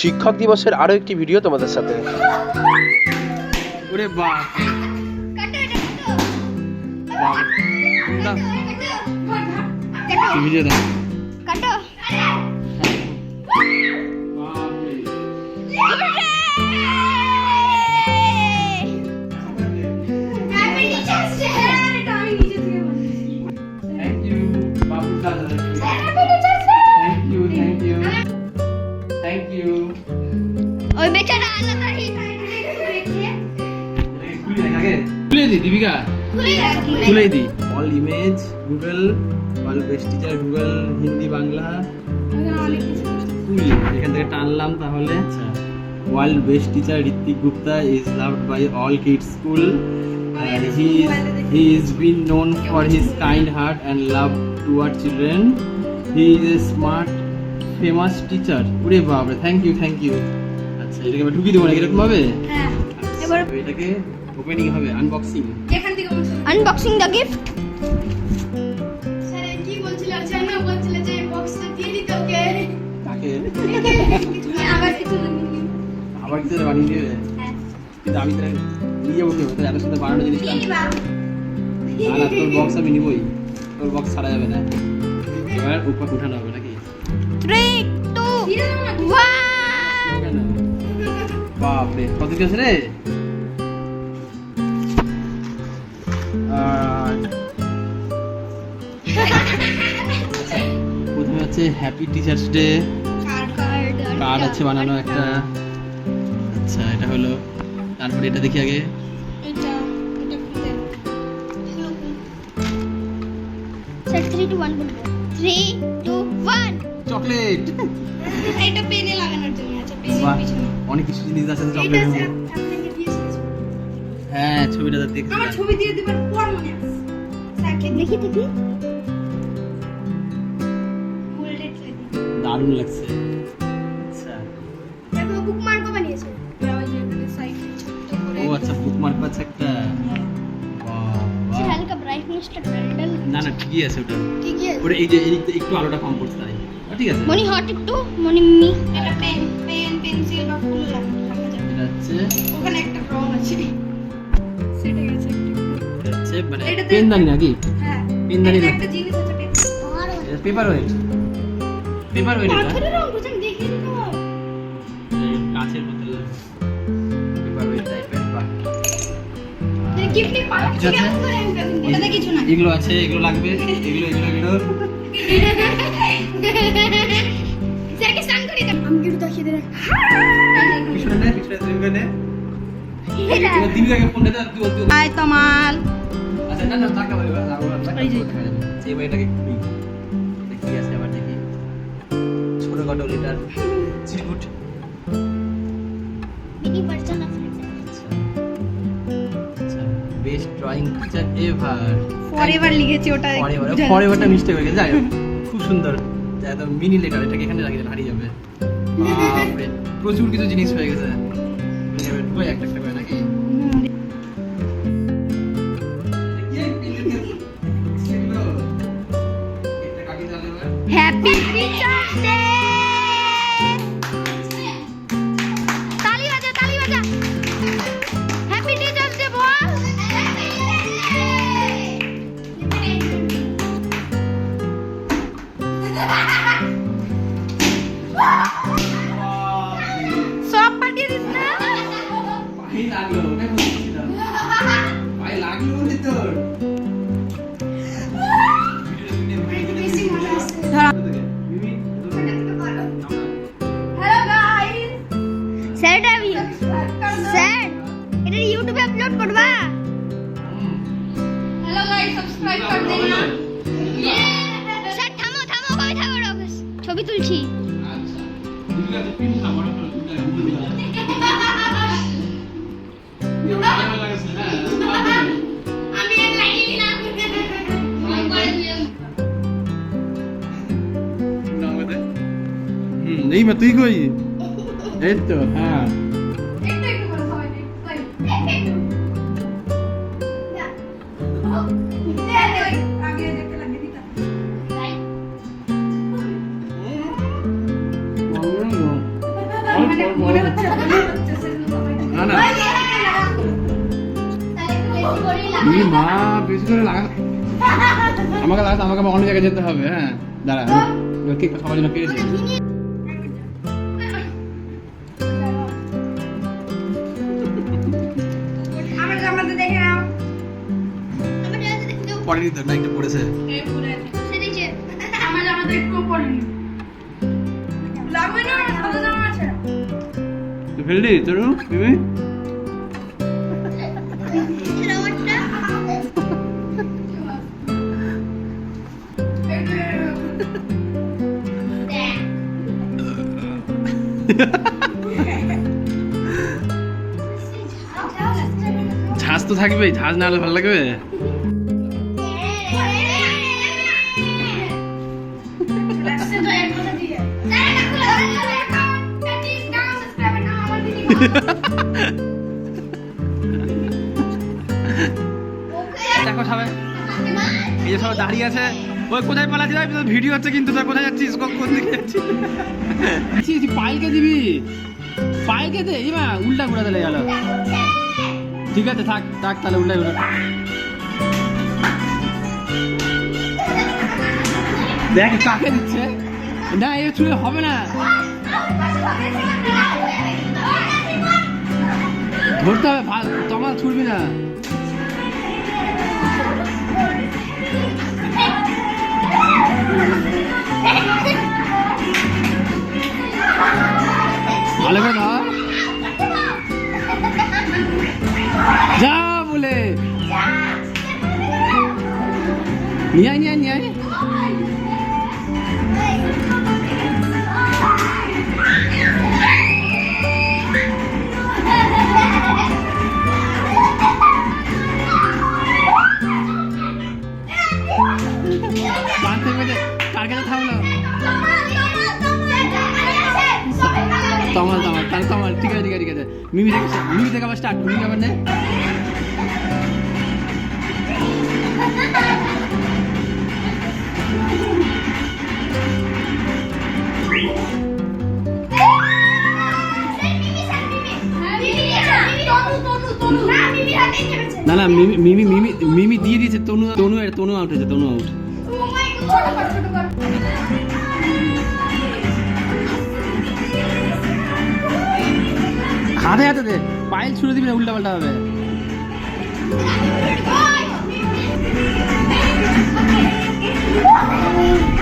শিক্ষক দিবসের আরও একটি ভিডিও তোমাদের সাথে। ওরে বাপ বাপ ভিডিও দীপিকা? খুলে রাখি the all image Google all best teacher Google Hindi Bangla এখান থেকে টানলাম তাহলে। World best teacher Ritwik Gupta is loved by all kids school he he is been known for his kind heart and love toward children he is a smart famous teacher ওরে বাপরে thank you thank you আচ্ছা এটাকে ঢুকিয়ে দেবো নাকি এরকম হবে হ্যাঁ এবার এটাকে ওপেনিং হবে আনবক্সিং যেখান থেকে আনবক্সিং দ্য গিফট স্যার কি বলছিল? আচ্ছা না বলছিল যে বক্সটা দিয়ে দিতে ওকে? তাকে আবার কিছু আবার কিছু একটা বানিয়ে দেবে? হ্যাঁ। কিন্তু আমি তাহলে নিয়ে যাব কেউ তাহলে সাথে বানানো জিনিস না না তোর বক্স আমি নিবই। তোর বক্স ছাড়া যাবে না। এবার উপর উঠানো হবে নাকি? 3 2 1 বাপরে কত কি আছে রে? হচ্ছে হ্যাপি টিচার্স ডে কার্ড আছে বানানো একটা? আচ্ছা এটা হলো তারপরে এটা দেখি আগে। এটা এটা খুলে স্যার 3 2 1 বলব। 3 2 1 চকলেট এটা পেনে লাগানোর জন্য আছে পেনের পিছনে। অনেক কিছু জিনিস আছে দিয়েছি। হ্যাঁ ছবিটা আমার ছবি দিয়ে দিবার পর মনে আছে। দেখি। দেখি। দারুণ লাগছে। আচ্ছা। দেখো বুকমার্কও বানিয়েছে। ও আচ্ছা বুকমার্ক আছে একটা। বাহ, হালকা ব্রাইটনেসটা না না ঠিকই আছে ওটা। ঠিক আছে। ওটা এই যে একটু আলোটা কম পড়ছে তাই। ঠিক আছে। মনি হট একটু মনি মি এটা পেন পেন পেন্সিল বা ফুল রাখা যাবে। এটা হচ্ছে ওখানে একটা রং আছে। সেটা গেছে এটা হচ্ছে মানে পেনদানি নাকি? হ্যাঁ পেনদানি এটাতে একটা জিনিস আছে পেন এটা পেপার ওয়েট পেপার এটা পাথরের রং দেখি তো এই কাঁচের বোতল পেপার টাইপের গিফট কিছু আছে? ওটাতে কিছু না। এগুলো আছে এগুলো লাগবে এগুলো এগুলো এগুলো। স্যারকে স্নান আমি একটু দেখিয়ে দেন পিছনে পিছনে তুমি দিবিকাকে ফোন দে তুই তুই হাই তমাল। আচ্ছা না না টাকা বলে লাগো এই যে। এই বইটাকে ছোটখাটো লিটার চিরকুট বিনি পারছেন না আচ্ছা আচ্ছা best drawing teacher ever forever লিখেছি ওটা ফরএভার ফরএভারটা মিস্টেক হয়ে গেছে। যাই খুব সুন্দর। একদম মিনি লেটার এটাকে এখানে রাখি হারিয়ে যাবে। প্রচুর কিছু জিনিস হয়ে গেছে। এবার ঢুকাই একটা একটা করে নাকি? Happy teachers hello guys sir এটা স্যার এটা ইউটিউবে আপলোড করবা? হ্যালো গাইস সাবস্ক্রাইব কর দেনা স্যার থামো থামো কই থামো ছবি তুলছি। আমি যে তাহলে একটু বেশি করেই লাগাবো। ই মা বেশি করে লাগা আমাকে লাগাতে আমাকে আবার অন্য জায়গায় যেতে হবে হ্যাঁ দাঁড়া আমি- কে সবার জন্য কেটেছি পরে নিতে না একটা পড়েছে এই পুরো সে নিচে। আমার জামাতে একটু পড়েনি। লাগবে না সাদা জামা আছে। ফেললি তোর তুমি এটা ঝাঁজ তো থাকবেই ঝাঁজ না হলে ভালো লাগবে? দেখো সবাই, এই যে সবাই দাঁড়িয়ে আছে। ওই কোথায় পালাচ্ছি ভাই? ভিডিও হচ্ছে কিন্তু, তোর কোথায় যাচ্ছিস? কোন দিকে যাচ্ছিস? পাইকে দিবি। পাইকে দে ইমা উল্টা ঘুরা দিলে গেল। ঠিক আছে, থাক থাক, তাহলে উল্টা ঘুরা দেখ, কাকে দিচ্ছে? না, এ ছুঁড়ে হবে না। ধরতে হবে ভা- তোমার ছুড়বি না ভালো করে ধর যা বলে নিয়ে আয় নিয়ে আয় নিয়ে আয় বাঁধতে কার কাছে থামলো। তমাল তমাল তাহলে তমাল, ঠিক আছে ঠিক আছে মিমি থেকে মিমি থেকে আবার স্টার্ট মিমি আবার নে না না, মিমি মিমি মিমি মিমি দিয়ে দিয়েছে, তনু তনু তনু আউট হয়েছে, তনু আউট হাতে হাতে দে। পাইল ছুড়ে দিবি না উল্টা পাল্টা হবে। की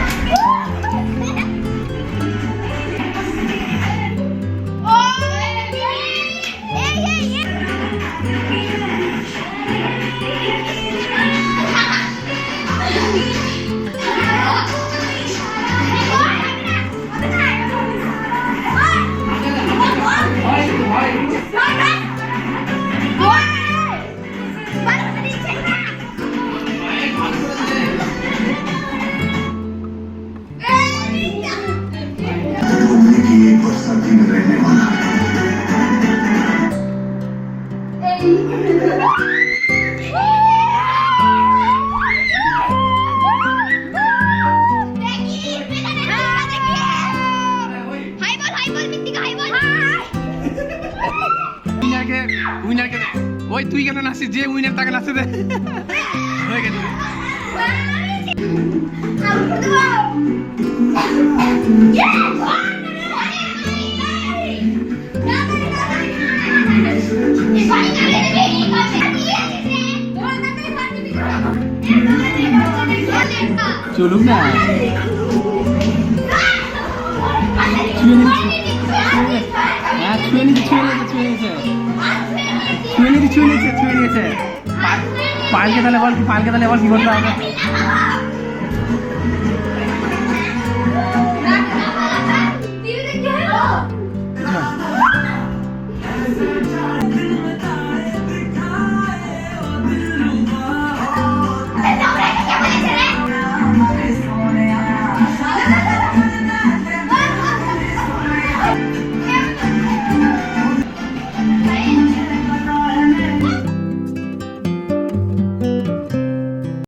উইনারকে উইনারকে দে। ওই তুই কেন নাচছিস যে উইনার তাকে নাচতে দে হয়ে গেছে চলুক না। ছুঁয়ে নিচ্ছে হ্যাঁ ছুঁয়ে নিচ্ছে ছুঁয়ে নিচ্ছে ছুঁয়ে নিচ্ছে ছুঁয়ে নিচ্ছে ছুঁয়ে পালকে তাহলে বল পালকে তাহলে বল কি করতে হবে?